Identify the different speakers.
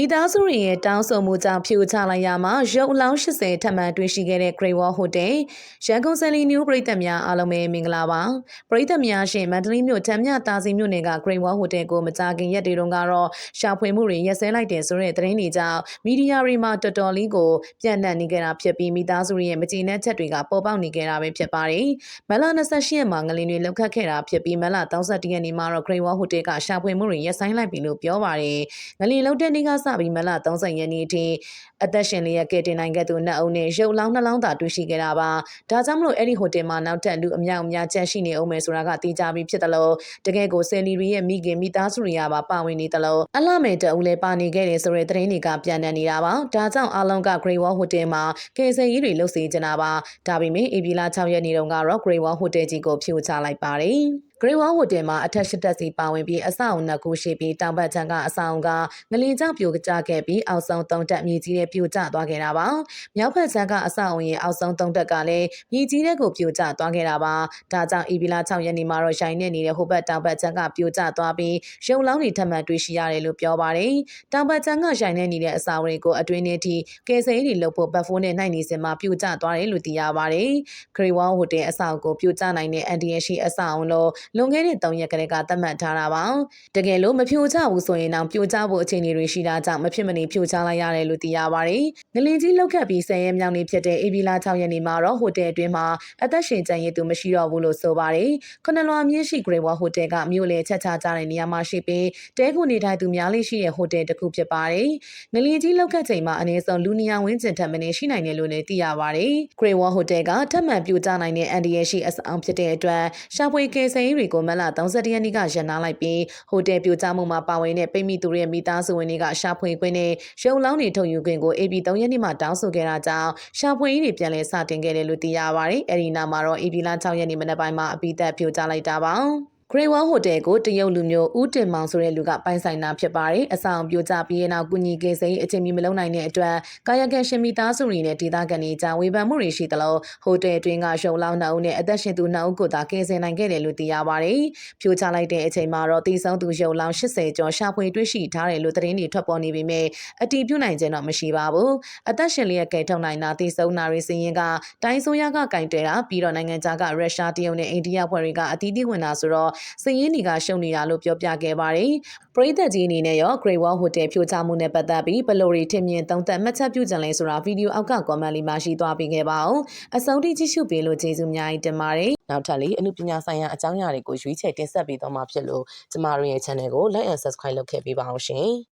Speaker 1: မိသားစုတွေရဲ့တောင်းဆိုမှုကြောင့်ဖြိုချလိုက်ရမှာရုပ်အလောင်း80ထပ်မံတွေ့ရှိခဲ့တဲ့ Great Wall Hotel ရန်ကုန်စလီနျူပရိသတ်များအားလုံးပဲမင်္ဂလာပါပရိသတ်များရှင်မန္တလေးမြို့တမ်းမြတာစီမြို့နယ်က Great Wall Hotel ကိုမကြာခင်ရက်တွေတုန်းကတော့ရှာဖွေမှုတွေရက်စဲလိုက်တယ်ဆိုတဲ့သတင်းတွေကြောင့်မီဒီယာတွေမှာတော်တော်လေးကိုပြန့်နှံ့နေကြတာဖြစ်ပြီးမိသားစုတွေရဲ့မကျေနပ်ချက်တွေကပေါ်ပေါက်နေကြတာပဲဖြစ်ပါတယ်မလ28ရက်မှာငလင်တွေလောက်ခတ်ခဲ့တာဖြစ်ပြီးမလ31ရက်နေ့မှာတော့ Great Wall Hotel ကရှာဖွေမှုတွေရက်ဆိုင်လိုက်ပြီလို့ပြောပါတယ်ငလင်လောက်တဲ့နေ့ကစပြီးမလ30ရက်နေ့အထိအသက်ရှင်လျက်ကဲတင်နိုင်ခဲ့သူနှစ်ဦးနဲ့ရုပ်လောင်းနှလောင်းသာတွေ့ရှိခဲ့တာပါဒါကြောင့်မလို့အဲ့ဒီဟိုတယ်မှာနောက်ထပ်လူအများအများကျန်ရှိနေအောင်မယ်ဆိုတာကသိကြပြီးဖြစ်တယ်လို့တကယ်ကိုဆယ်လီရီရဲ့မိခင်မိသားစုတွေကပါပါဝင်နေတယ်လို့အလှမဲ့တအူလည်းပါနေခဲ့တယ်ဆိုတဲ့သတင်းတွေကပြန်တန်နေတာပါဒါကြောင့်အားလုံးက Great Wall Hotel မှာကေဆယ်ကြီးတွေလှုပ်စီကြတာပါဒါပေမဲ့ဧပြီလ6ရက်နေ့တုန်းကတော့ Great Wall Hotel ကြီးကိုဖြိုချလိုက်ပါတယ် Grey Wall Hotel မှာအထက်ရှစ်တက်စီပါဝင်ပြီးအဆောက်အုံနှစ်ခုရှိပြီးတောင်ဘက်ခြမ်းကအဆောက်အုံကငလင်ကြောင့်ပြိုကျခဲ့ပြီးအောက်ဆုံးသုံးတက်မြေကြီးတဲ့ပြိုကျသွားခဲ့တာပါ။မြောက်ဘက်ခြမ်းကအဆောက်အုံရဲ့အောက်ဆုံးသုံးတက်ကလည်းမြေကြီးတဲ့ကိုပြိုကျသွားခဲ့တာပါ။ဒါကြောင့်အီဗီလာ6ရက်နေ့မှာတော့ရှိုင်းနေနေတဲ့ဟိုဘက်တောင်ဘက်ခြမ်းကပြိုကျသွားပြီးရုပ်လောင်းတွေထပ်မံတွေ့ရှိရတယ်လို့ပြောပါတယ်။တောင်ဘက်ခြမ်းကရှိုင်းနေနေတဲ့အဆောက်အုံတွေကိုအတွင်းထဲထိကယ်ဆယ်ရေးတွေလုပ်ဖို့ဘတ်ဖိုးနဲ့နိုင်နေစင်မှာပြိုကျသွားတယ်လို့သိရပါတယ်။ Grey Wall Hotel အဆောက်အုံကိုပြိုကျနိုင်တဲ့အန်ဒီယရှိအဆောက်အုံလို့လွန်ခဲ့တဲ့3ရက်ကလေးကသတ်မှတ်ထားတာပါတကယ်လို့မဖြိုချဘူးဆိုရင်တော့ပြိုကျဖို့အခြေအနေတွေရှိတာကြောင့်မဖြစ်မနေဖြိုချလိုက်ရတယ်လို့သိရပါတယ်ငလင်ကြီးလောက်ခတ်ပြီး10ရက်မြောက်နေ့ဖြစ်တဲ့အေဗီလာ6ရက်နေ့မှာတော့ဟိုတယ်အတွင်းမှာအသက်ရှင်ကျန်ရည်သူမရှိတော့ဘူးလို့ဆိုပါတယ်ခုနလွာမြင့်ရှိ Grey Wall Hotel ကမြို့လေချက်ချကြတဲ့နေရာမှာရှိပြီးတဲခုနေထိုင်သူများလေးရှိတဲ့ဟိုတယ်တစ်ခုဖြစ်ပါတယ်ငလင်ကြီးလောက်ခတ်ချိန်မှာအနည်းဆုံးလူနေရာဝန်းကျင်ထက်မနည်းရှိနိုင်တယ်လို့လည်းသိရပါတယ် Grey Wall Hotel ကထပ်မံပြိုကျနိုင်တဲ့အန်ဒီရဲ့ရှိအဆောင်ဖြစ်တဲ့အတွက်ရှာဖွေကယ်ဆယ်ရေးတွေကိုမလ31ရက်နေ့ကရန်နာလိုက်ပြီးဟိုတယ်ပြိုကျမှုမှာပါဝင်တဲ့ပိတ်မိသူတွေရဲ့မိသားစုဝင်တွေကရှာဖွေခွင့်နဲ့ရုံလောင်းတွေထုတ်ယူခွင့်ကို AB 3ရက်နေ့မှာတောင်းဆိုခဲ့တာကြောင့်ရှာဖွေရေးတွေပြန်လည်စတင်ခဲ့တယ်လို့သိရပါတယ်။အဲဒီနောက်မှာတော့ AB လ6ရက်နေ့မနက်ပိုင်းမှာအပိသက်ပြိုကျလိုက်တာပါ။ Grey Wall Hotel ကိုတရုတ်လူမျိုးဦးတင်မောင်ဆိုတဲ့လူကပိုင်ဆိုင်တာဖြစ်ပါတယ်။အဆောင်ပြိုကျပြီးတဲ့နောက်ကုညီကေစိန်အချိန်မီမလုံနိုင်တဲ့အတွက်ကာယကံရှင်မိသားစုတွေနဲ့ဒေသခံတွေကြားဝေဖန်မှုတွေရှိသလိုဟိုတယ်အတွင်းကရုံလောင်းနှုတ်နဲ့အသက်ရှင်သူနှုတ်ကိုသာကယ်ဆယ်နိုင်ခဲ့တယ်လို့သိရပါတယ်။ပြိုကျလိုက်တဲ့အချိန်မှာတော့တည်ဆုံသူရုံလောင်း80ကျော်ရှာဖွေတွေ့ရှိထားတယ်လို့သတင်းတွေထွက်ပေါ်နေပေမဲ့အတည်ပြုနိုင်ခြင်းတော့မရှိပါဘူး။အသက်ရှင်လျက်ကယ်ထုတ်နိုင်တာတည်ဆုံနာရီစည်ရင်ကတိုင်းဆိုရကကင်တွယ်တာပြီးတော့နိုင်ငံခြားကရုရှားတရုတ်နဲ့အိန္ဒိယဖွဲ့တွေကအသီးသီးဝင်တာဆိုတော့စည်ရင်တွေကရှုံနေတာလို့ပြောပြခဲ့ပါတယ်။ပရိသတ်ကြီးအနေနဲ့ရော Great Wall Hotel ဖြိုချမှုနဲ့ပတ်သက်ပြီးဘလို့တွေထင်မြင်သုံးသပ်မှတ်ချက်ပြုကြလဲဆိုတာဗီဒီယိုအောက်က comment လေးမှာရှိသွားပေးခဲ့ပါအောင်။အဆုံးထိကြည့်ရှုပေးလို့ကျေးဇူးအများကြီးတင်ပါတယ်။နောက်ထပ်လေးအမှုပညာဆိုင်ရာအကြောင်းအရာတွေကိုရွေးချယ်တင်ဆက်ပေးသွားမှာဖြစ်လို့ကျမတို့ရဲ့ channel ကို like and subscribe လုပ်ခဲ့ပေးပါအောင်ရှင်။